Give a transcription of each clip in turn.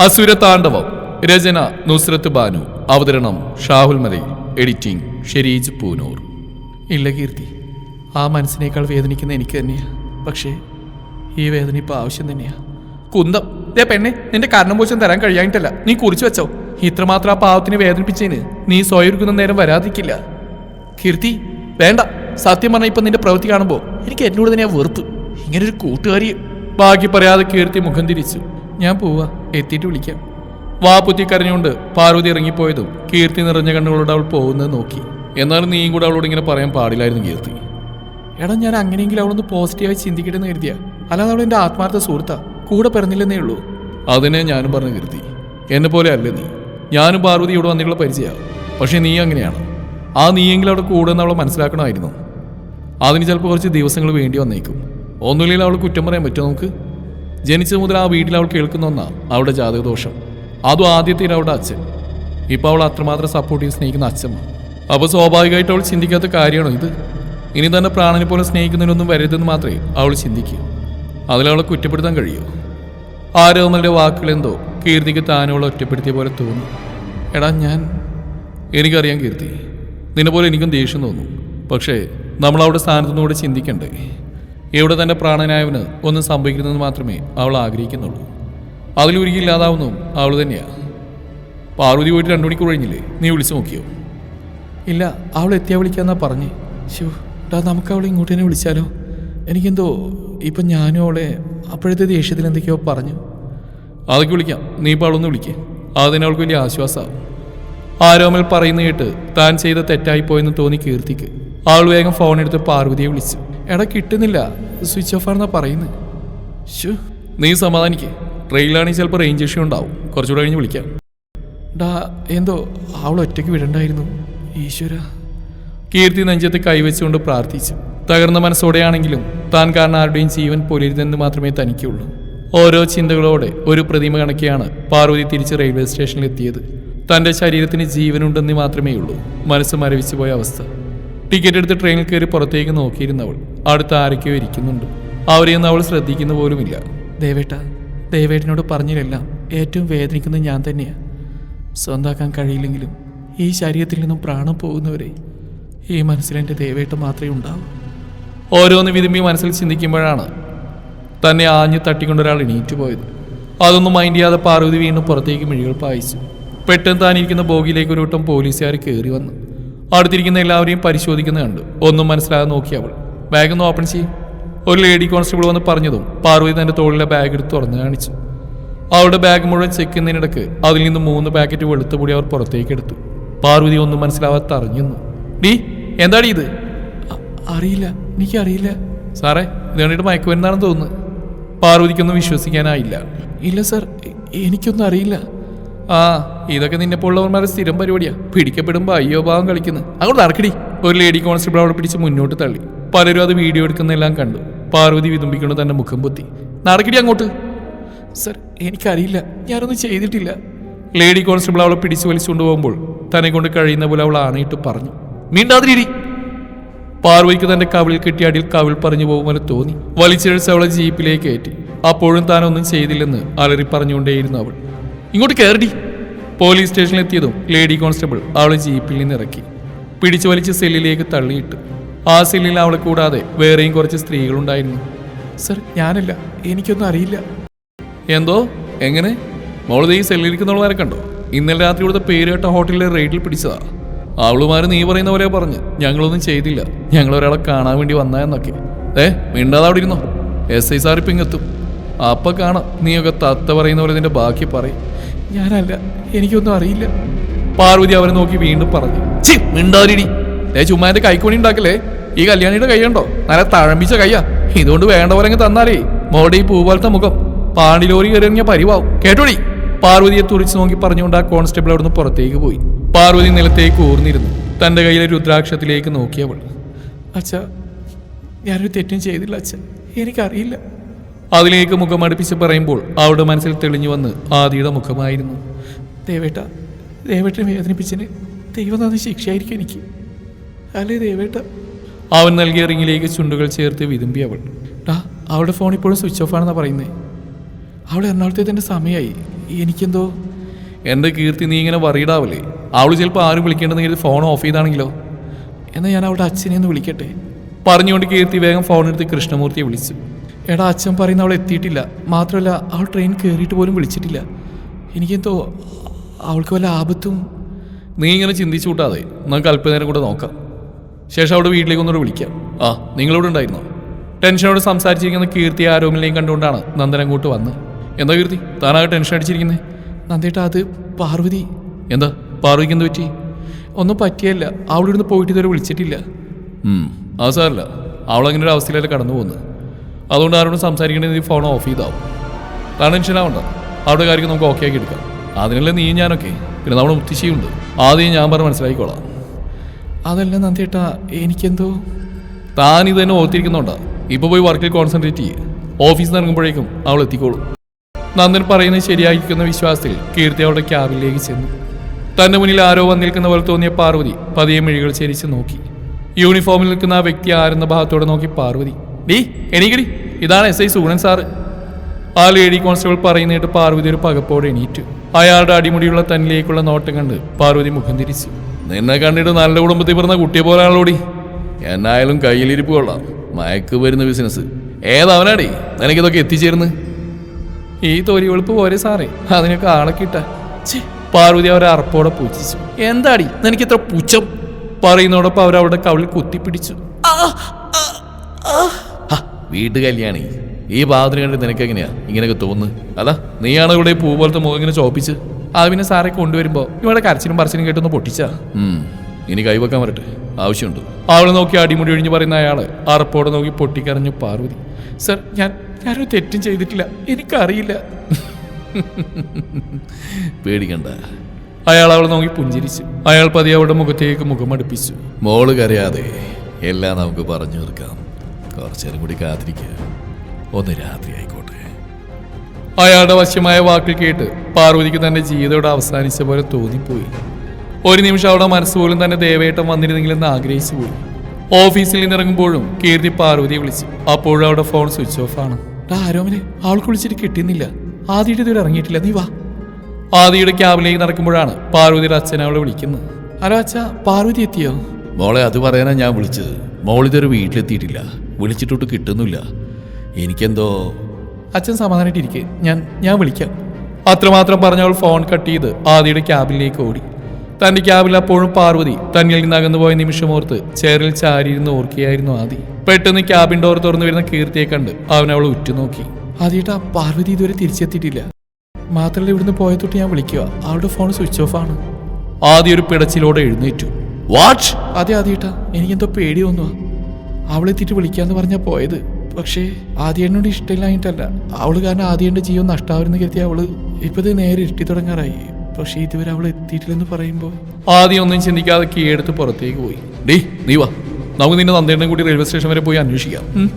അസുര താണ്ഡവം. രചന നുസ്രത്ത് ബാനു. അവതരണം ഷാഹുൽ മലയിൽ എഡിറ്റിംഗ് ഷെരീജ് പൂനൂർ. ഇല്ല കീർത്തി ആ മനസ്സിനേക്കാൾ വേദനിക്കുന്ന എനിക്ക് തന്നെയാ. പക്ഷേ ഈ വേദന ഇപ്പൊ ആവശ്യം തന്നെയാ. കുന്തം. ദേ പെണ്ണെ നിന്റെ കർണമോശം തരാൻ കഴിയാനിട്ടല്ല നീ കുറിച്ചു വെച്ചോ. ഇത്രമാത്രം ആ പാവത്തിന് വേദനിപ്പിച്ചതിന് നീ സ്വയം നേരം വരാതിരിക്കില്ല. കീർത്തി വേണ്ട. സത്യം പറഞ്ഞ ഇപ്പൊ നിന്റെ പ്രവൃത്തി കാണുമ്പോൾ എനിക്ക് എന്നോട് തന്നെ വെറുപ്പ്. ഇങ്ങനൊരു കൂട്ടുകാരി. ബാക്കി പറയാതെ കീർത്തി മുഖം തിരിച്ചു. ഞാൻ പോവാ. എത്തിയിട്ട് വിളിക്കാം. വാപ്പുത്തി കരഞ്ഞുകൊണ്ട് പാർവതി ഇറങ്ങിപ്പോയതും കീർത്തി നിറഞ്ഞ കണ്ണുകളോട് അവൾ പോകുന്നത് നോക്കി. എന്നാലും നീയും കൂടെ അവളോട് ഇങ്ങനെ പറയാൻ പാടില്ലായിരുന്നു കീർത്തി. എടാ ഞാൻ അങ്ങനെയെങ്കിലും അവളൊന്ന് പോസിറ്റീവായി ചിന്തിക്കട്ടെ എന്ന് കരുതിയ. അല്ലാതെ അവൾ എന്റെ ആത്മാർത്ഥ സുഹൃത്താ. കൂടെ പിറന്നില്ലെന്നേ ഉള്ളൂ. അതിനെ ഞാനും പറഞ്ഞു കീർത്തി. എന്നെ പോലെ അല്ല നീ. ഞാനും പാർവതി ഇവിടെ വന്നിട്ടുള്ള പരിചയമാണ് പക്ഷെ നീ അങ്ങനെയാണ്. ആ നീയെങ്കിലും അവിടെ കൂടെ എന്ന് അവളെ മനസ്സിലാക്കണമായിരുന്നു. അതിന് ചിലപ്പോൾ കുറച്ച് ദിവസങ്ങൾ വേണ്ടി വന്നേക്കും. ഒന്നുമില്ലെങ്കിൽ അവൾ കുറ്റം പറയാൻ പറ്റുമോ നമുക്ക്? ജനിച്ചത് മുതൽ ആ വീട്ടിൽ അവൾ കേൾക്കുന്ന ഒന്നാ അവളുടെ ജാതകദോഷം. അതും ആദ്യത്തെ അവളുടെ അച്ഛൻ. ഇപ്പോൾ അവൾ അത്രമാത്രം സപ്പോർട്ട് ചെയ്ത് സ്നേഹിക്കുന്ന അച്ഛമ്മ. അപ്പോൾ സ്വാഭാവികമായിട്ട് അവൾ ചിന്തിക്കാത്ത കാര്യമാണോ ഇത്? ഇനി തന്നെ പ്രാണനെ പോലെ സ്നേഹിക്കുന്നതിനൊന്നും വരരുതെന്ന് മാത്രമേ അവൾ ചിന്തിക്കൂ. അതിലവളെ കുറ്റപ്പെടുത്താൻ കഴിയൂ? ആരോമലിന്റെ വാക്കുകളെന്തോ കീർത്തിക്ക് താനോളെ ഒറ്റപ്പെടുത്തിയ പോലെ തോന്നി. എടാ ഞാൻ എനിക്കറിയാം കീർത്തി. നിന്നെ പോലെ എനിക്കും ദേഷ്യം തോന്നും. പക്ഷേ നമ്മളവിടെ സ്ഥാനത്തുനിന്നുകൂടെ ചിന്തിക്കണ്ടേ? ഇവിടെ തന്റെ പ്രാണനായവന് ഒന്നും സംഭവിക്കുന്നതെന്ന് മാത്രമേ അവൾ ആഗ്രഹിക്കുന്നുള്ളൂ. അതിലൊരുക്കി ഇല്ലാതാവുന്നതും അവൾ തന്നെയാണ് പാർവതി പോയിട്ട് രണ്ടു മണിക്കൂർ കഴിഞ്ഞില്ലേ? നീ വിളിച്ചു നോക്കിയോ? ഇല്ല അവൾ എത്തിയാ വിളിക്കാന്നാ പറഞ്ഞേ. ശിവ ഡാ നമുക്ക് അവളെ ഇങ്ങോട്ട് തന്നെ വിളിച്ചാലോ? എനിക്കെന്തോ ഇപ്പം ഞാനും അവളെ അപ്പോഴത്തെ ദേഷ്യത്തിൽ എന്തൊക്കെയോ പറഞ്ഞു. അതൊക്കെ വിളിക്കാം. നീ ഇപ്പോൾ അവളൊന്ന് വിളിക്കേ. അതിന് അവൾക്ക് വലിയ ആശ്വാസമാവും ആരോമൽ പറയുന്ന കേട്ട് താൻ ചെയ്ത തെറ്റായിപ്പോയെന്ന് തോന്നി കീർത്തിക്ക്. അവൾ വേഗം ഫോൺ എടുത്ത് പാർവതിയെ വിളിച്ചു. എടാ കിട്ടുന്നില്ല. സ്വിച്ച് ഓഫ് ആണെന്നാ പറയുന്നത് ഷു നീ സമാധാനിക്കേ. ട്രെയിനിലാണെങ്കിൽ ചിലപ്പോൾ റേഞ്ച് ഇഷ്യൂ ഉണ്ടാവും. കുറച്ചുകൂടെ കഴിഞ്ഞ് വിളിക്കാം. ഡാ എന്തോ അവൾ ഒറ്റയ്ക്ക് വിടണ്ടായിരുന്നു. ഈശ്വര. കീർത്തി നെഞ്ചത്ത് കൈവച്ചുകൊണ്ട് പ്രാർത്ഥിച്ചു. തകർന്ന മനസ്സോടെയാണെങ്കിലും താൻ കാരണം ആരുടെയും ജീവൻ പൊലിരുതെന്ന് മാത്രമേ തനിക്കുള്ളൂ. ഓരോ ചിന്തകളോടെ ഒരു പ്രതിമ കണക്കെയാണ് പാർവതി തിരിച്ച് റെയിൽവേ സ്റ്റേഷനിലെത്തിയത് തന്റെ ശരീരത്തിന് ജീവനുണ്ടെന്ന് മാത്രമേ ഉള്ളൂ മനസ്സ് മരവിച്ചു പോയ അവസ്ഥ. ടിക്കറ്റ് എടുത്ത് ട്രെയിനിൽ കയറി പുറത്തേക്ക് നോക്കിയിരുന്നവൾ അടുത്ത് ആരൊക്കെയോ ഇരിക്കുന്നുണ്ട്. അവരെയൊന്നും അവൾ ശ്രദ്ധിക്കുന്ന പോലുമില്ല. ദേവേട്ട ദേവേട്ടനോട് പറഞ്ഞില്ലെല്ലാം ഏറ്റവും വേദനിക്കുന്നത് ഞാൻ തന്നെയാണ് സ്വന്താക്കാൻ കഴിയില്ലെങ്കിലും ഈ ശരീരത്തിൽ നിന്നും പ്രാണം പോകുന്നവരെ ഈ മനസ്സിലെന്റെ ദേവേട്ട മാത്രമേ ഉണ്ടാവൂ. ഓരോന്ന് വിതുമ്പി മനസ്സിൽ ചിന്തിക്കുമ്പോഴാണ് തന്നെ ആഞ്ഞു തട്ടിക്കൊണ്ടൊരാൾ എണീറ്റ് പോയത്. അതൊന്നും മൈൻഡ് ചെയ്യാതെ പാർവതി വീണ്ടും പുറത്തേക്ക് മിഴികൾ പായിച്ചു. പെട്ടെന്ന് താനിരിക്കുന്ന ബോഗിയിലേക്ക് ഒരു വട്ടം പോലീസുകാർ കയറി വന്നു. അടുത്തിരിക്കുന്ന എല്ലാവരെയും പരിശോധിക്കുന്ന കണ്ടു. ഒന്നും മനസ്സിലാകാതെ നോക്കി അവൾ. ബാഗ് ഒന്ന് ഓപ്പൺ ചെയ്യും. ഒരു ലേഡി കോൺസ്റ്റബിൾ വന്ന് പറഞ്ഞതും പാർവതി തന്റെ തോളിലെ ബാഗ് എടുത്ത് തുറന്ന് കാണിച്ചു. അവളുടെ ബാഗ് മുഴുവൻ ചെക്ക് ചെയ്യുന്നതിനിടക്ക് അതിൽ നിന്ന് മൂന്ന് പാക്കറ്റ് വെളുത്ത പൊടി അവർ പുറത്തേക്ക് എടുത്തു. പാർവതി ഒന്നും മനസ്സിലാവാതെ അറിഞ്ഞു ഡീ എന്താടി ഇത്? അറിയില്ല. എനിക്കറിയില്ല. സാറേ ഇത് കണ്ടിട്ട് മയക്കുമരുന്നാണെന്ന് തോന്നുന്നു. പാർവതിക്കൊന്നും വിശ്വസിക്കാനായില്ല. ഇല്ല സാർ. എനിക്കൊന്നും അറിയില്ല. ആ ഇതൊക്കെ നിന്നെ പോലുള്ളവന്മാരുടെ സ്ഥിരം പരിപാടിയാ. പിടിക്കപ്പെടുമ്പോ അയ്യോ ഭാവം കളിക്കുന്നു. അങ്ങോട്ട് നടക്കടി. ഒരു ലേഡി കോൺസ്റ്റബിൾ അവിടെ പിടിച്ച് മുന്നോട്ട് തള്ളി. പലരും അത് വീഡിയോ എടുക്കുന്നെല്ലാം കണ്ടു. പാർവതി വിതുമ്പിക്കൊണ്ട് തന്റെ മുഖം പൊത്തി. നടക്കടി അങ്ങോട്ട്. സർ എനിക്കറിയില്ല. ഞാനൊന്നും ചെയ്തിട്ടില്ല. ലേഡി കോൺസ്റ്റബിൾ അവളെ പിടിച്ചു വലിച്ചുകൊണ്ട് പോകുമ്പോൾ തന്നെ കൊണ്ട് കഴിയുന്ന പോലെ അവൾ ആണയിട്ട് പറഞ്ഞു. മീണ്ടാതിരി പാർവതിക്ക് തന്റെ കവിളിൽ കെട്ടിയ അടിയിൽ കവിൾ പറഞ്ഞു പോകും തോന്നി. വലിച്ചിഴച്ച് അവളെ ജീപ്പിലേക്ക് കയറ്റി. അപ്പോഴും താനൊന്നും ചെയ്തില്ലെന്ന് അലറി പറഞ്ഞുകൊണ്ടേയിരുന്നു അവൾ. ഇങ്ങോട്ട് കയറി പോലീസ് സ്റ്റേഷനിൽ എത്തിയതും ലേഡി കോൺസ്റ്റബിൾ അവളെ ജീപ്പിൽ നിന്ന് ഇറക്കി. പിടിച്ചു വലിച്ച് സെല്ലിലേക്ക് തള്ളിയിട്ടു. ആ സെല്ലിൽ അവളെ കൂടാതെ വേറെയും കുറച്ച് സ്ത്രീകളുണ്ടായിരുന്നു. സർ ഞാനല്ല. എനിക്കൊന്നും അറിയില്ല. എന്തോ? എങ്ങനെ? മോളത് ഈ സെല്ലിരിക്കുന്നവളെ കണ്ടോ? ഇന്നലെ രാത്രി ഇവിടുത്തെ പേര് കേട്ട ഹോട്ടലിലെ റേറ്റിൽ പിടിച്ചതാ. അവളുമാര് നീ പറയുന്ന പോലെ പറഞ്ഞ്. ഞങ്ങളൊന്നും ചെയ്തില്ല. ഞങ്ങൾ ഒരാളെ കാണാൻ വേണ്ടി വന്നാ എന്നൊക്കെ. ഏ മിണ്ടാതെ അവിടെ ഇരുന്നോ? എസ് ഐ സാർ ഇപ്പം ഇങ്ങെത്തും. അപ്പൊ കാണാം. നീയൊക്കെ തത്ത പറയുന്ന പോലെ നിന്റെ ബാക്കി പറയും. ഞാനല്ല എനിക്കൊന്നും അറിയില്ല. പാർവതി അവരെ നോക്കി വീണ്ടും പറഞ്ഞു ചി മിണ്ടാതിരി ഏ ചുമ്മാ എന്റെ കൈക്കോണി ഉണ്ടാക്കല്ലേ? ഈ കല്യാണിയുടെ കൈയുണ്ടോ? നല്ല തഴമ്പിച്ച കയ്യാ ഇതുകൊണ്ട് വേണ്ട പോലെ തന്നാലേ. മോടെ ഈ പൂ പോലത്തെ മുഖം. പാണ്ടിലോറി കയറി ഇറങ്ങിയ പരിവാവും. കേട്ടോടി? പാർവതിയെ തുറിച്ചു നോക്കി പറഞ്ഞുകൊണ്ട് ആ കോൺസ്റ്റബിൾ അവിടുന്ന് പുറത്തേക്ക് പോയി. പാർവതി നിലത്തേക്ക് ഊർന്നിരുന്നു. തന്റെ കയ്യിലെ രുദ്രാക്ഷത്തിലേക്ക് നോക്കിയവൾ അച്ഛ ഞാനൊരു തെറ്റും ചെയ്തില്ല അച്ഛ. എനിക്കറിയില്ല. അതിലേക്ക് മുഖം അടുപ്പിച്ച് പറയുമ്പോൾ അവളുടെ മനസ്സിൽ തെളിഞ്ഞു വന്ന് ആദിയുടെ മുഖമായിരുന്നു. ദേവേട്ട ദേവേട്ടനെ വേദനിപ്പിച്ചതിന് ദൈവം തന്ന ശിക്ഷയായിരിക്കും എനിക്ക്. അല്ലേ ദേവേട്ട? അവൻ നൽകിയ റിങ്ങിലേക്ക് ചുണ്ടുകൾ ചേർത്ത് വിതുമ്പി അവൾ. ഡാ അവളുടെ ഫോൺ ഇപ്പോഴും സ്വിച്ച് ഓഫ് ആണെന്നാണ് പറയുന്നത് അവൾ എറണാകുളത്തെ തന്നെ സമയമായി എനിക്കെന്തോ? എന്റെ കീർത്തി നീ ഇങ്ങനെ വറീഡാവില്ലേ അവൾ ചിലപ്പോൾ ആരും വിളിക്കേണ്ടെന്ന് കരുതി ഫോൺ ഓഫ് ചെയ്താണെങ്കിലോ? എന്നാൽ ഞാൻ അവളുടെ അച്ഛനെ ഒന്ന് വിളിക്കട്ടെ? പറഞ്ഞുകൊണ്ട് കീർത്തി വേഗം ഫോൺ എടുത്ത് കൃഷ്ണമൂർത്തിയെ വിളിച്ചു. എടാ അച്ഛൻ പറയുന്ന അവൾ എത്തിയിട്ടില്ല. മാത്രമല്ല അവൾ ട്രെയിൻ കയറിയിട്ട് പോലും വിളിച്ചിട്ടില്ല. എനിക്കെന്തോ അവൾക്ക് വല്ല ആപത്തും? നീ ഇങ്ങനെ ചിന്തിച്ചു കൂട്ടാതെ നമുക്ക് അല്പനേരം കൂടെ നോക്കാം. ശേഷം അവിടെ വീട്ടിലേക്ക് ഒന്നുകൂടെ വിളിക്കാം. ആ നിങ്ങളിവിടെ ഉണ്ടായിരുന്നോ? ടെൻഷനോട് സംസാരിച്ചിരിക്കുന്ന കീർത്തി ആരോഗ്യം കണ്ടുകൊണ്ടാണ് നന്ദൻ അങ്ങോട്ട് വന്ന് എന്താ കീർത്തി? താനാകെ ടെൻഷൻ അടിച്ചിരിക്കുന്നത് നന്ദേട്ടാ അത് പാർവതി. എന്താ? പാർവതിക്ക് എന്ത് പറ്റി? ഒന്നും പറ്റിയല്ല. അവളിവിടുന്ന് പോയിട്ട് ഇതുവരെ വിളിച്ചിട്ടില്ല. അത് സാരല്ല. അവളങ്ങനെ ഒരു അവസ്ഥയിലല്ലേ കടന്നു പോകുന്നത് അതുകൊണ്ട് ആരോടും സംസാരിക്കണമെങ്കിൽ ഫോൺ ഓഫ് ചെയ്താവും. ടെൻഷനാവണ്ട അവിടെ കാര്യം നമുക്ക് ഓക്കെ ആക്കി എടുക്കാം. അതിനല്ലേ നീ ഞാനൊക്കെ? പിന്നെ നമ്മുടെ മുത്തശ്ശിയുണ്ട്. ആദ്യം ഞാൻ പറഞ്ഞ് മനസ്സിലാക്കിക്കോളാം. അതല്ല നന്ദേട്ടാ എനിക്കെന്തോ? താൻ ഇത് തന്നെ ഓർത്തിരിക്കുന്നുണ്ടാ. ഇപ്പൊ പോയി വർക്കിൽ കോൺസെൻട്രേറ്റ് ചെയ്യ്. ഓഫീസിൽ നിന്ന് ഇറങ്ങുമ്പോഴേക്കും അവൾ എത്തിക്കോളും. നന്ദൻ പറയുന്നത് ശരിയായിരിക്കുന്ന വിശ്വാസത്തിൽ കീർത്തി അവളുടെ ക്യാബിലേക്ക് ചെന്നു. തന്റെ മുന്നിൽ ആരോ വന്ന് നിൽക്കുന്ന പോലെ തോന്നിയ പാർവതി പതിയെ മിഴികൾ ചരിച്ച് നോക്കി. യൂണിഫോമിൽ നിൽക്കുന്ന ആ വ്യക്തി ആരെന്ന ഭാഗത്തോടെ നോക്കി പാർവതി. ഡീ എണീക്കടി. ഇതാണ് എസ് ഐ സൂണൻ സാറ്. ആ ലേഡി കോൺസ്റ്റബിൾ പറയുന്നിട്ട് പാർവതി ഒരു പകപ്പോടെ എണീറ്റു. അയാളുടെ അടിമുടിയുള്ള തന്നിലേക്കുള്ള നോട്ടം കണ്ട് പാർവതി മുഖം തിരിച്ചു. നിന്നെ കണ്ടിട്ട് നല്ല കുടുംബത്തിൽ പറഞ്ഞ കുട്ടിയെ പോലാണല്ലോടി എന്നായാലും കയ്യിലിരിപ്പ് കൊള്ളാം. മയക്ക് വരുന്ന ബിസിനസ് ഏതവനാടേ? നിനക്കിതൊക്കെ എത്തിച്ചേർന്ന് ഈ തൊലി വെളുപ്പ് പോരെ സാറേ. അതിനൊക്കെ ആളക്കിട്ട കിട്ട. പാർവതി അവരെ അറപ്പോടെ പൂജിച്ചു. എന്താടി? നിനക്ക് ഇത്ര പുച്ഛം? പറയുന്നതോടൊപ്പം അവർ അവരുടെ കവിളിൽ കുത്തിപ്പിടിച്ചു. വീട്ടു കല്യാണി ഈ കണ്ടി നിനക്ക് എങ്ങനെയാ ഇങ്ങനെയൊക്കെ തോന്നുന്നു അതാ നീയാണ് ഇവിടെ പൂ പോലത്തെ മുഖം ഇങ്ങനെ ചോപ്പിച്ച് അത് പിന്നെ സാറെ കൊണ്ടുവരുമ്പോ ഇവിടെ കരച്ചിലും പറച്ചിലും കേട്ടൊന്ന് പൊട്ടിച്ചാ? ഇനി കൈവെക്കാൻ വരട്ടെ. ആവശ്യമുണ്ട്. അവളെ നോക്കി അടിമുടി ഒഴിഞ്ഞു പറയുന്ന അയാൾ അറപ്പോടെ നോക്കി പൊട്ടിക്കരഞ്ഞു പാർവതി. സർ ഞാൻ ഞാനൊരു തെറ്റും ചെയ്തിട്ടില്ല. എനിക്കറിയില്ല. പേടിക്കണ്ട. അയാൾ അവളെ നോക്കി പുഞ്ചിരിച്ചു. അയാൾ പതി അവളുടെ മുഖത്തേക്ക് മുഖം അടുപ്പിച്ചു മോൾ കരയാതെ എല്ലാം നമുക്ക് പറഞ്ഞു തീർക്കാം. കുറച്ചേരം കൂടി കാത്തിരിക്കുക. ഒന്ന് രാത്രി ആയിക്കോട്ടെ. അയാളുടെ വശ്യമായ വാക്കിൽ കേട്ട് പാർവതിക്ക് തന്റെ ജീവിതയോടെ അവസാനിച്ച പോലെ തോന്നിപ്പോയി. ഒരു നിമിഷം അവളുടെ മനസ്സ് പോലും തന്നെ ദേവേട്ടം വന്നിരുന്നെങ്കിലെന്ന് ആഗ്രഹിച്ചു പോയി. ഓഫീസിൽ നിന്നിറങ്ങുമ്പോഴും കീർത്തി പാർവതിയെ വിളിച്ചു. അപ്പോഴും അവളുടെ ഫോൺ സ്വിച്ച് ഓഫ് ആണ്. ആരോമനെ ആൾക്ക് വിളിച്ചിട്ട് കിട്ടുന്നില്ല. ആദ്യയുടെ ഇതുവരെ ഇറങ്ങിയിട്ടില്ല. നീ വാ. ആദിയുടെ ക്യാബിലേക്ക് നടക്കുമ്പോഴാണ് പാർവതിയുടെ അച്ഛൻ അവളെ വിളിക്കുന്നത്. ഹലോ അച്ഛ പാർവതി എത്തിയോ? മോളെ അത് പറയാനാ ഞാൻ വിളിച്ചത്. മോളിതൊരു വീട്ടിലെത്തിയിട്ടില്ല. വിളിച്ചിട്ടൊട്ട് കിട്ടുന്നില്ല. എനിക്കെന്തോ അച്ഛൻ സമാധാനമായിട്ടിരിക്കെ ഞാൻ ഞാൻ വിളിക്കാം. അത്രമാത്രം പറഞ്ഞവൾ ഫോൺ കട്ട് ചെയ്ത് ആദിയുടെ ക്യാബിലേക്ക് ഓടി. തന്റെ ക്യാബിൽ അപ്പോഴും പാർവതി തന്നിൽ നിന്ന് അകന്നു പോയ നിമിഷമോർത്ത് ചേറിൽ ചാരിയിരുന്ന് ഓർക്കുകയായിരുന്നു ആദി. പെട്ടെന്ന് ക്യാബിൻ ഡോർ തുറന്നു വരുന്ന കീർത്തിയെ കണ്ട് അവൻ അവളെ ഉറ്റുനോക്കി. ആദിയേട്ടാ പാർവതി ഇതുവരെ തിരിച്ചെത്തിയിട്ടില്ല. മാത്രമല്ല ഇവിടുന്ന് പോയ തൊട്ട് ഞാൻ വിളിക്കുക അവളുടെ ഫോൺ സ്വിച്ച് ഓഫ് ആണ്. ആദ്യ ഒരു പിടച്ചിലോടെ എഴുന്നേറ്റു. വാട്ട് അതെ ആദ്യേട്ടാ എനിക്കെന്തോ പേടി തോന്നുക അവളെത്തിയിട്ട് വിളിക്കാന്ന് പറഞ്ഞാ പോയത്. പക്ഷേ ആദ്യേണ്ണോട് ഇഷ്ടമില്ലായിട്ടല്ല അവൾ കാരണം ആദ്യന്റെ ജീവൻ നഷ്ടാവരുന്ന് കരുതി അവൾ ഇപ്പത് നേരെ ഇഷ്ടി തുടങ്ങാറായി. പക്ഷേ ഇതുവരെ അവൾ എത്തിയിട്ടില്ലെന്ന് പറയുമ്പോൾ ആദ്യം ഒന്നും ചിന്തിക്കാതെ കീഴെടുത്ത് പുറത്തേക്ക് പോയി. ഡേ നീ വാ. നമുക്ക് നിന്റെ നന്ദേണ്ണെ കൂടി റെയിൽവേ സ്റ്റേഷൻ വരെ പോയി അന്വേഷിക്കാം.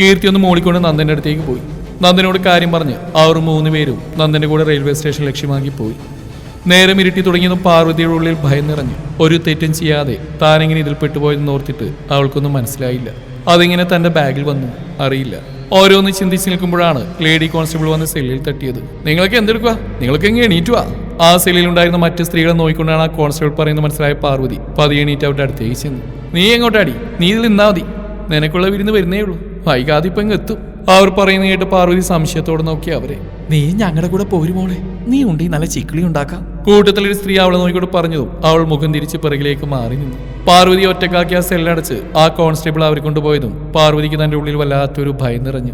കീർത്തി ഒന്ന് മോളിക്കൊണ്ട് നന്ദന്റെ അടുത്തേക്ക് പോയി. നന്ദനോട് കാര്യം പറഞ്ഞ് അവർ മൂന്ന് പേരും നന്ദന്റെ കൂടെ റെയിൽവേ സ്റ്റേഷൻ ലക്ഷ്യമാക്കി പോയി. നേരം ഇരുട്ടി തുടങ്ങിയതും പാർവതിയുടെ ഉള്ളിൽ ഭയം നിറഞ്ഞു. ഒരു തെറ്റും ചെയ്യാതെ താനെങ്ങനെ ഇതിൽ പെട്ടുപോയെന്ന് ഓർത്തിട്ട് അവൾക്കൊന്നും മനസ്സിലായില്ല. അതിങ്ങനെ തന്റെ ബാഗിൽ വന്നു. അറിയില്ല. ഓരോന്ന് ചിന്തിച്ച് നിൽക്കുമ്പോഴാണ് ലേഡി കോൺസ്റ്റബിൾ വന്ന് സെല്ലിൽ തട്ടിയത്. നിങ്ങൾക്ക് എന്തെടുക്കുക നിങ്ങൾക്ക് എങ്ങനെ എണീറ്റുവാ? ആ സെല്ലിൽ ഉണ്ടായിരുന്ന മറ്റ് സ്ത്രീകളെ നോക്കിക്കൊണ്ടാണ് ആ കോൺസ്റ്റബിൾ പറയുന്നത് മനസ്സിലായ പാർവതി പതിയെ എണീറ്റ് അവരുടെ അടുത്തേക്ക് ചെന്നു. നീ എങ്ങോട്ടാടി? നീ ഇതിൽ നിന്നാ മതി. നിനക്കുള്ള വിരുന്ന് വരുന്നേ ഉള്ളൂ. വൈകാതെ ഇപ്പം എത്തും. അവർ പറയുന്ന കേട്ട് പാർവതി സംശയത്തോടെ നോക്കി അവരെ. നീ ഞങ്ങളുടെ കൂടെ പോരുമോളെ നീ ഉണ്ടി നല്ല ചിക്കിളി ഉണ്ടാക്കാം. കൂട്ടത്തിലൊരു സ്ത്രീ അവളെ നോക്കിക്കൊണ്ട് പറഞ്ഞതും അവൾ മുഖം തിരിച്ച് പിറകിലേക്ക് മാറി നിന്നു. പാർവതി ഒറ്റക്കാക്കി ആ സെല്ലടച്ച് ആ കോൺസ്റ്റബിൾ അവരെ കൊണ്ടുപോയതും പാർവതിക്ക് തന്റെ ഉള്ളിൽ വല്ലാത്തൊരു ഭയം നിറഞ്ഞു.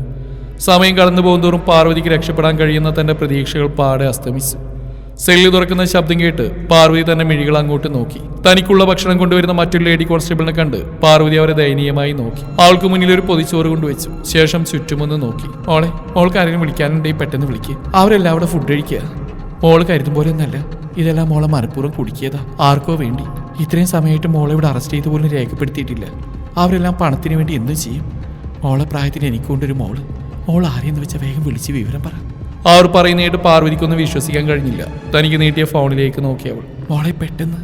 സമയം കടന്നു പോകുന്നതോറും പാർവതിക്ക് രക്ഷപ്പെടാൻ കഴിയുന്ന തന്റെ പ്രതീക്ഷകൾ പാടെ അസ്തമിച്ചു. സെല്ല് തുറക്കുന്ന ശബ്ദം കേട്ട് പാർവതി തന്നെ മിഴികൾ അങ്ങോട്ട് നോക്കി. തനിക്കുള്ള ഭക്ഷണം കൊണ്ടുവരുന്ന മറ്റൊരു ലേഡി കോൺസ്റ്റബിളിനെ കണ്ട് പാർവതി അവരെ ദയനീയമായി നോക്കി. അവൾക്ക് മുന്നിൽ ഒരു പൊതിച്ചോറ് കൊണ്ടുവച്ചു. ശേഷം ചുറ്റുമൊന്ന് നോക്കി. ഓളെ ഓൾക്ക് ആരെങ്കിലും വിളിക്കാനുണ്ടെങ്കിൽ പെട്ടെന്ന് വിളിക്കുക അവരെല്ലാം അവിടെ ഫുഡ് കഴിക്കുക. മോൾ കരുതും പോലെ ഒന്നല്ല. ഇതെല്ലാം മോളെ മനഃപൂർവം കുടിക്കിയതാ. ആർക്കോ വേണ്ടി. ഇത്രയും സമയമായിട്ട് മോളെ ഇവിടെ അറസ്റ്റ് ചെയ്ത് പോലും രേഖപ്പെടുത്തിയിട്ടില്ല. അവരെല്ലാം പണത്തിന് വേണ്ടി എന്തും ചെയ്യും. മോളെ പ്രായത്തിന് എനിക്കൊണ്ടൊരു മോൾ. മോൾ ആരെയെന്ന് വെച്ചാൽ വേഗം വിളിച്ച് വിവരം പറ. അവർ പറയുന്നതായിട്ട് പാർവതിക്കൊന്ന് വിശ്വസിക്കാൻ കഴിഞ്ഞില്ല. തനിക്ക് നീട്ടിയ ഫോണിലേക്ക് നോക്കി അവൾ. മോളെ പെട്ടെന്ന്.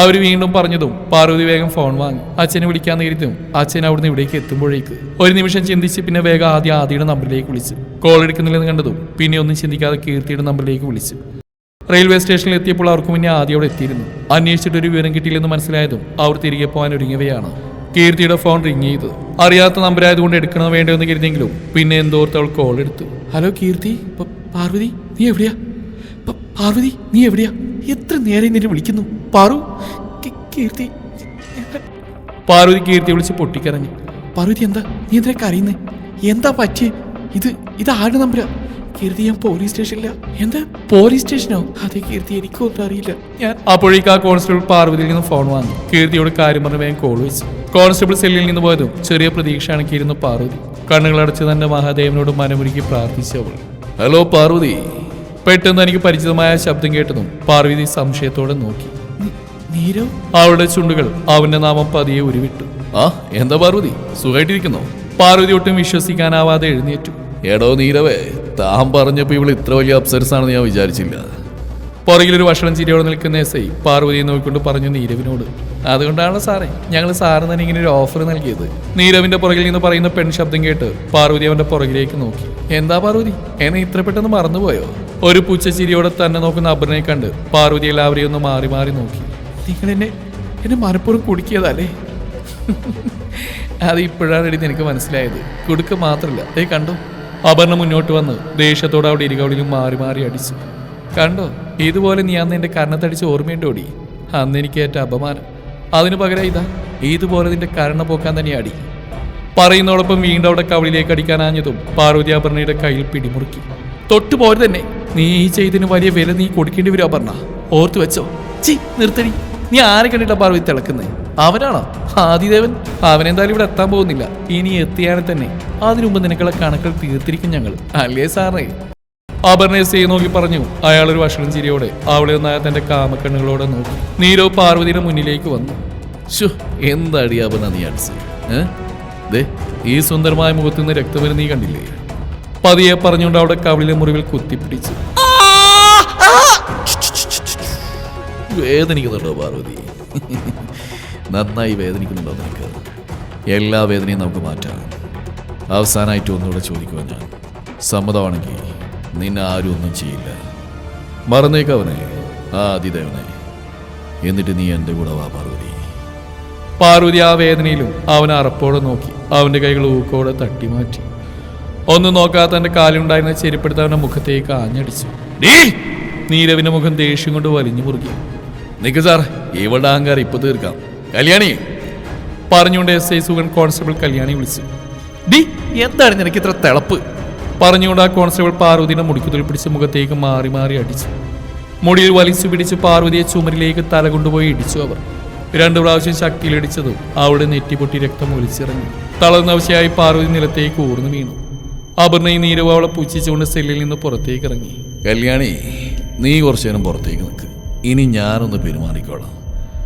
അവർ വീണ്ടും പറഞ്ഞതും പാർവതി വേഗം ഫോൺ വാങ്ങി. അച്ഛനെ വിളിക്കാൻ നേരിട്ടും അച്ഛൻ അവിടുന്ന് ഇവിടേക്ക് എത്തുമ്പോഴേക്ക് ഒരു നിമിഷം ചിന്തിച്ച് പിന്നെ വേഗം ആദ്യം ആദിയുടെ നമ്പറിലേക്ക് വിളിച്ചു. കോൾ എടുക്കുന്നില്ലെന്ന് കണ്ടതും പിന്നെ ഒന്നും ചിന്തിക്കാതെ കീർത്തിയുടെ നമ്പറിലേക്ക് വിളിച്ചു. റെയിൽവേ സ്റ്റേഷനിൽ എത്തിയപ്പോൾ അവർക്ക് മുന്നേ ആദ്യം അവിടെ എത്തിയിരുന്നു. അന്വേഷിച്ചിട്ട് ഒരു വിവരം കിട്ടിയില്ലെന്ന് മനസ്സിലായതും അവർ തിരികെ പോകാൻ ഒരുങ്ങിയവയാണ്. കീർത്തിയുടെ ഫോൺ റിങ് ചെയ്തു അറിയാത്ത നമ്പരായതുകൊണ്ട് എടുക്കണോ വേണ്ടോ എന്ന് കരുതിയെങ്കിലും പിന്നെ എന്തോർത്ത് അവൾ കോൾ എടുത്തു. ഹലോ കീർത്തി. പാർവതി നീ എവിടെയാ? പാർവതി നീ എവിടെയാ? എത്ര നേരം നിന്നെ വിളിക്കുന്നു? പാറു കീർത്തി പാർവതി കീർത്തി വിളിച്ച് പൊട്ടിക്കരഞ്ഞു. പാർവതി എന്താ? നീ എന്തിനാ കരയുന്നേ? എന്താ പറ്റിയേ? ഇത് ഇത് ആരുടെ നമ്പരാ? കീർത്തി ഞാൻ പോലീസ് സ്റ്റേഷനില്ല എന്താ? പോലീസ് സ്റ്റേഷനോ? അതെ കീർത്തി എനിക്കൊന്നും അറിയില്ല. ഞാൻ അപ്പോഴേക്ക് ആ കോൺസ്റ്റബിൾ പാർവതിയിൽ നിന്ന് ഫോൺ വാങ്ങി കീർത്തിയോട് കാര്യം പറഞ്ഞു വേഗം കോൾ വിളിച്ചു കോൺസ്റ്റബിൾ സെല്ലിൽ നിന്ന് പോയതും ചെറിയ പ്രതീക്ഷ അണക്കിയിരുന്നു പാർവതി. കണ്ണുകളടച്ച് തന്നെ മഹാദേവനോട് മനമൊരുക്കി പ്രാർത്ഥിച്ചവൾ. ഹലോ പാർവതി പെട്ടെന്ന് എനിക്ക് പരിചിതമായ ശബ്ദം കേട്ടതും പാർവതി സംശയത്തോടെ നോക്കി. നീരവ് അവളുടെ ചുണ്ടുകൾ അവന്റെ നാമം പതിയെ ഉരുവിട്ടു. ആ എന്താ പാർവതി? സുഖമായിട്ടിരിക്കുന്നു പാർവതി ഒട്ടും വിശ്വസിക്കാനാവാതെ എഴുന്നേറ്റു. എടോ നീരവേ താൻ പറഞ്ഞപ്പോ ഇവൾ ഇത്ര വലിയ അപ്സരസ് ആണെന്ന് ഞാൻ വിചാരിച്ചില്ല. പുറകിലൊരു വഷളം ചിരിയോടെ നിൽക്കുന്ന എസ് ഐ പാർവതിയെ നോക്കിക്കൊണ്ട് പറഞ്ഞു നീരവിനോട്. അതുകൊണ്ടാണ് സാറേ ഞങ്ങൾ സാറിന് തന്നെ ഇങ്ങനെ ഒരു ഓഫർ നൽകിയത്. നീരവിന്റെ പുറകിൽ നിന്ന് പറയുന്ന പെൺ ശബ്ദം കേട്ട് പാർവതി അവന്റെ പുറകിലേക്ക് നോക്കി. എന്താ പാർവതി? എന്നെ ഇത്ര പെട്ടെന്ന് മറന്നുപോയോ? ഒരു പൂച്ച ചിരിയോടെ തന്നെ നോക്കുന്ന അപർണയെ കണ്ട് പാർവതി എല്ലാവരെയും ഒന്ന് മാറി മാറി നോക്കി. നിങ്ങൾ എന്നെ എന്നെ മനഃപൂർവം കുടുക്കിയതല്ലേ? അത് ഇപ്പോഴാണ് എടി നിനക്ക് മനസ്സിലായത്. കുടുക്ക് മാത്രമല്ല ഏ കണ്ടു? അപർണ മുന്നോട്ട് വന്ന് ദേഷ്യത്തോടെ അവിടെ ഇരുകവളിലും മാറി മാറി അടിച്ചു. കണ്ടോ ഇതുപോലെ നീ അന്ന് എന്റെ കരണത്തടിച്ച് ഓർമ്മയുണ്ടോടി? അന്ന് എനിക്ക് ഏറ്റ അപമാനം. അതിനു പകരം ഇതാ ഇതുപോലെ നിന്റെ കരണ പോക്കാൻ തന്നെ അടി പറയുന്നതോടൊപ്പം വീണ്ടും അവിടെ കവളിലേക്ക് അടിക്കാനാഞ്ഞതും പാർവതി അപർണയുടെ കയ്യിൽ പിടിമുറുക്കി. തൊട്ടു പോരെ തന്നെ നീ ഈ ചെയ്തതിന് വലിയ വില നീ കൊടുക്കേണ്ടി വരും അപർണ. ഓർത്തു വെച്ചോ. ചി നിർത്തടി. നീ ആരെ കണ്ടിട്ടാ പാർവതി തിളക്കുന്നത് അവനാണോ? ആദിദേവൻ? അവനെന്തായാലും ഇവിടെ എത്താൻ പോകുന്നില്ല. ഇനി എത്തിയാൽ തന്നെ അതിനുമുമ്പ് നിനക്കുള്ള കണക്കുകൾ തീർത്തിരിക്കും ഞങ്ങൾ. അല്ലേ സാറേ? അപർണയെ നോക്കി പറഞ്ഞു. അയാൾ ഒരു വഷളം ചിരിയോടെ അവളെ ഒന്നായ തന്റെ കാമക്കണ്ണുകളോടെ നോക്കി. നീരോ പാർവതിയുടെ മുന്നിലേക്ക് വന്നു. ശു എന്താടി അപർണ നീ അടിച്ച്? ദേ ഈ സുന്ദരമായ മുഖത്തു നിന്ന് രക്തവരെ നീ കണ്ടില്ലേ? പതിയെ പറഞ്ഞുകൊണ്ട് അവിടെ കവിളിലെ മുറിവിൽ കുത്തിപ്പിടിച്ചു. വേദനിക്കുന്നുണ്ടോ പാർവതി? നന്നായി വേദനിക്കുന്നുണ്ടോ നിനക്ക്? എല്ലാ വേദനയും നമുക്ക് മാറ്റാം. അവസാനമായിട്ട് ഒന്നുകൂടെ ചോദിക്കുവാൻ ഞാൻ സമ്മതമാണെങ്കിൽ നിന്നെ ആരും ഒന്നും ചെയ്യില്ല. മറന്നേക്കവനെ ആ അതിദേവനെ എന്നിട്ട് നീ എന്റെ കൂടെ വാ പാർവതി. പാർവതി ആ വേദനയിലും അവൻ അറപ്പോടെ നോക്കി അവന്റെ കൈകൾ ഊക്കോടെ തട്ടി മാറ്റി ഒന്നും നോക്കാത്ത എന്റെ കാലുണ്ടായിരുന്ന ചെരുപ്പെടുത്ത് അവന്റെ മുഖത്തേക്ക് ആഞ്ഞടിച്ചു. നീ നീരവിന്റെ മുഖം ദേഷ്യം കൊണ്ട് വലിഞ്ഞു മുറുകി. നിക്ക് സാർ ഇവളുടെ അഹങ്കാരം ഇപ്പൊ തീർക്കാം. കല്യാണി! പറഞ്ഞുകൊണ്ട് S I Sugan constable Kalyani വിളിച്ചു. ഡി എന്താണ് നിനക്ക് ഇത്ര തിളപ്പ്? പറഞ്ഞുകൊണ്ട് ആ കോൺസ്റ്റബിൾ പാർവതിയുടെ മുടിക്കുതിൽ പിടിച്ച് മുഖത്തേക്ക് മാറി മാറി അടിച്ചു. മുടിയിൽ വലിച്ചു പിടിച്ച് പാർവതിയെ ചുമരിലേക്ക് തല കൊണ്ടുപോയി ഇടിച്ചു അവർ. രണ്ടു പ്രാവശ്യം ശക്തിയിലിടിച്ചതും അവളുടെ നെറ്റിപൊട്ടി രക്തം ഒലിച്ചിറങ്ങി. തളർന്നവശയായി പാർവതി നിലത്തേക്ക് ഊർന്നു വീണു. അപർണയും നീരവ് അവളെ പുച്ഛിച്ചുകൊണ്ട് സെല്ലിൽ നിന്ന് പുറത്തേക്ക് ഇറങ്ങി. കല്യാണി നീ കുറച്ചു നേരം പുറത്തേക്ക് നിൽക്ക്. ഇനി ഞാനൊന്ന് പെരുമാറിക്കോളാം.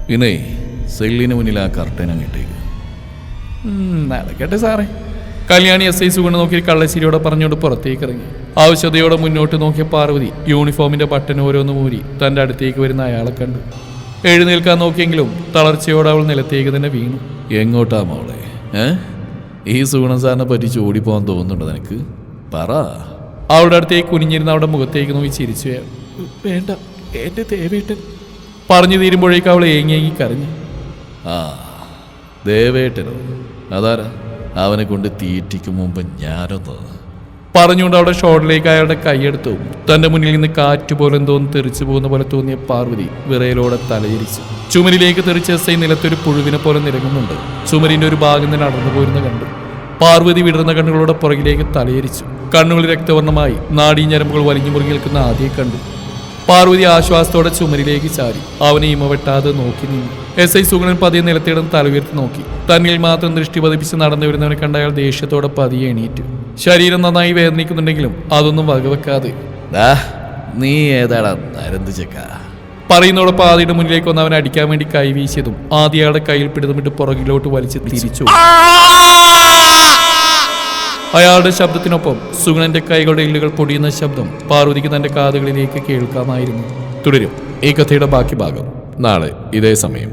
പിന്നെ സെല്ലിന് മുന്നിൽ ആ കർട്ടൻ അങ്ങിട്ടേക്ക് നടക്കട്ടെ സാറേ. കല്യാണി എസ് ഐ സുഗുണ നോക്കി കള്ളശ്ശേരിയോടെ പറഞ്ഞുകൊണ്ട് പുറത്തേക്ക് ഇറങ്ങി ആവശ്യതയോടെ മുന്നോട്ട് നോക്കിയ പാർവതി യൂണിഫോമിന്റെ ബട്ടൺ ഓരോന്ന് മൂരി തന്റെ അടുത്തേക്ക് വരുന്ന അയാളെ കണ്ടു. എഴുന്നേൽക്കാൻ നോക്കിയെങ്കിലും തളർച്ചയോടെ അവൾ നിലത്തേക്ക് തന്നെ വീണു. എങ്ങോട്ടാ മോളെ? ഏ? ഈ സുഗുണ സാറിനെ പറ്റിച്ച് ഓടിപ്പോകാൻ തോന്നുന്നുണ്ടോ നിനക്ക്? പറ. അവളുടെ അടുത്തേക്ക് കുനിഞ്ഞിരുന്ന അവളുടെ മുഖത്തേക്ക് നോക്കി ചിരിച്ചു. വേണ്ട എന്റെ ദേവേട്ടൻ. പറഞ്ഞു തീരുമ്പോഴേക്ക് അവൾ ഏങ്ങി ഏങ്ങി കരഞ്ഞു. ആ ദേവേട്ടനോ? അതാരാ? അവനെ കൊണ്ട് തീറ്റിക്കും മുമ്പ് ഞാനൊന്ന്. പറഞ്ഞുകൊണ്ട് അവിടെ ഷോട്ടിലേക്ക് അയാളുടെ കൈയെടുത്തു തന്റെ മുന്നിൽ നിന്ന് കാറ്റ് പോലെ എന്തോന്ന് തെറിച്ചു പോകുന്ന പോലെ തോന്നിയ പാർവതി വിറയലോടെ തലയിരിച്ചു ചുമരിലേക്ക് തെറിച്ച എസ് ഐ നിലത്തൊരു പുഴുവിനെ പോലെ നിരങ്ങുന്നുണ്ട്. ചുമരിന്റെ ഒരു ഭാഗം തന്നെ നടന്നു പോരുന്ന കണ്ടു. പാർവതി വിടർന്ന കണ്ണുകളോടെ പുറകിലേക്ക് തലയിരിച്ചു കണ്ണുകൾ രക്തവർണമായി നാടീ ഞരമ്പുകൾ വലിഞ്ഞു മുറുകി നിൽക്കുന്ന ആദ്യം കണ്ടു. പാർവതി ആശ്വാസത്തോടെ ചുമരിലേക്ക് ചാരി അവനെ ഇമ വെട്ടാതെ നോക്കി നിന്നു. എസ് ഐ സുഗണൻ പതിയെ നിലത്തിടന്ന് തലയുയർത്തി നോക്കി. തന്നിൽ മാത്രം ദൃഷ്ടി പതിപ്പിച്ച് നടന്നു വരുന്നവനെ കണ്ട അയാൾ ദേഷ്യത്തോടെ പതിയെ എണീറ്റു. ശരീരം നന്നായി വേദനിക്കുന്നുണ്ടെങ്കിലും അതൊന്നും വകവെക്കാതെ "ദാ, നീ ഏതാടാ നരന്ത് ചെക്ക? പറയുന്നതോടൊപ്പം ആദ്യയുടെ മുന്നിലേക്ക് വന്ന് അവനെ അടിക്കാൻ വേണ്ടി കൈ വീശിയതും ആദ്യ അയാളുടെ കയ്യിൽ പിടുത്തമിട്ട് പുറകിലോട്ട് വലിച്ച് തിരിച്ചു. അയാളുടെ ശബ്ദത്തിനൊപ്പം സുഗണന്റെ കൈകളുടെ എല്ലുകൾ പൊടിയുന്ന ശബ്ദം പാർവതിക്ക് തന്റെ കാതുകളിലേക്ക് കേൾക്കാമായിരുന്നു. തുടരും. ഈ കഥയുടെ ബാക്കി ഭാഗം. നാളെ ഇതേ സമയം